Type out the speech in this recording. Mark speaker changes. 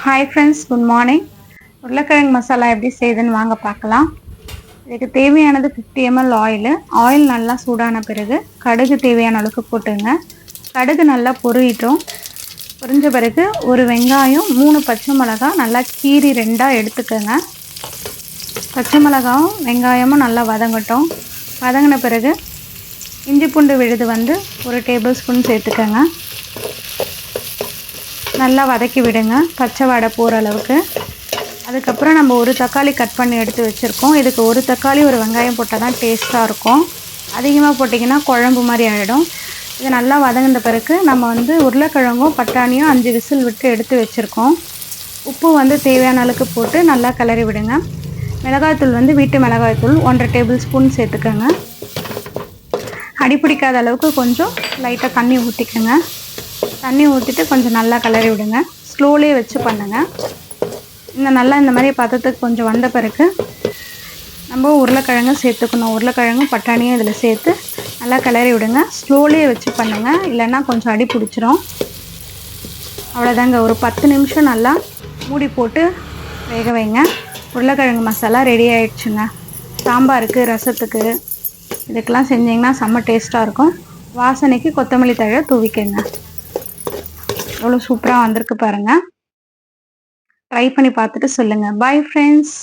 Speaker 1: Hi friends good morning உருளைக்கிழங்கு மசாலா எப்படி செய்யுதுன்னு வாங்க பார்க்கலாம். இதுக்கு தேவையானது ஃபிஃப்டி எம்எல் ஆயில் ஆயில் நல்லா சூடான பிறகு கடுகு தேவையான அளவுக்கு போட்டுங்க. கடுகு நல்லா பொறிட்டோம் பொரிஞ்ச பிறகு ஒரு வெங்காயம் மூணு பச்சை மிளகாய் நல்லா கீரி ரெண்டாக எடுத்துக்கோங்க. பச்சை மிளகாவும் வெங்காயமும் நல்லா வதங்கட்டும். வதங்கின பிறகு இஞ்சி பூண்டு விழுது வந்து ஒரு டேபிள் ஸ்பூன் சேர்த்துக்கோங்க. நல்லா வதக்கி விடுங்க. பச்சை வடை போகிற அளவுக்கு. அதுக்கப்புறம் நம்ம ஒரு தக்காளி கட் பண்ணி எடுத்து வச்சுருக்கோம். இதுக்கு ஒரு தக்காளி ஒரு வெங்காயம் போட்டால் தான் டேஸ்ட்டாக இருக்கும். அதிகமாக போட்டிங்கன்னா குழம்பு மாதிரி ஆகிடும் இது நல்லா வதங்கின பிறகு நம்ம வந்து உருளைக்கிழங்கும் பட்டாணியும் அஞ்சு விசில் விட்டு எடுத்து வச்சுருக்கோம். உப்பு வந்து தேவையான அளவுக்கு போட்டு நல்லா கிளறி விடுங்க. மிளகாய்த்தூள் வந்து வீட்டு மிளகாய்த்தூள் ஒன்றரை டேபிள் ஸ்பூன் சேர்த்துக்கோங்க. அடி பிடிக்காத அளவுக்கு கொஞ்சம் லைட்டாக தண்ணி ஊற்றிக்கோங்க தண்ணி ஊற்றிட்டு கொஞ்சம் நல்லா கிளறி விடுங்க. ஸ்லோலேயே வச்சு பண்ணுங்கள் இந்த நல்லா இந்த மாதிரி பதத்துக்கு கொஞ்சம் வந்த பிறகு நம்ம உருளைக்கிழங்கு சேர்த்துக்கணும். உருளைக்கிழங்கும் பட்டாணியும் இதில் சேர்த்து நல்லா கிளறி விடுங்க. ஸ்லோலே வச்சு பண்ணுங்கள் இல்லைன்னா கொஞ்சம் அடி பிடிச்சிரும். அவ்வளோதாங்க ஒரு பத்து நிமிஷம் நல்லா மூடி போட்டு வேக வைங்க. உருளைக்கிழங்கு மசாலா ரெடி ஆயிடுச்சுங்க. சாம்பாருக்கு ரசத்துக்கு இதுக்கெல்லாம் செஞ்சிங்கன்னா செம்ம டேஸ்ட்டாக இருக்கும். வாசனைக்கு கொத்தமல்லி தழை தூவிக்கங்க. எவ்வளோ சூப்பராக வந்திருக்கு பாருங்கள் ட்ரை பண்ணி பார்த்துட்டு சொல்லுங்கள் பாய் ஃப்ரெண்ட்ஸ்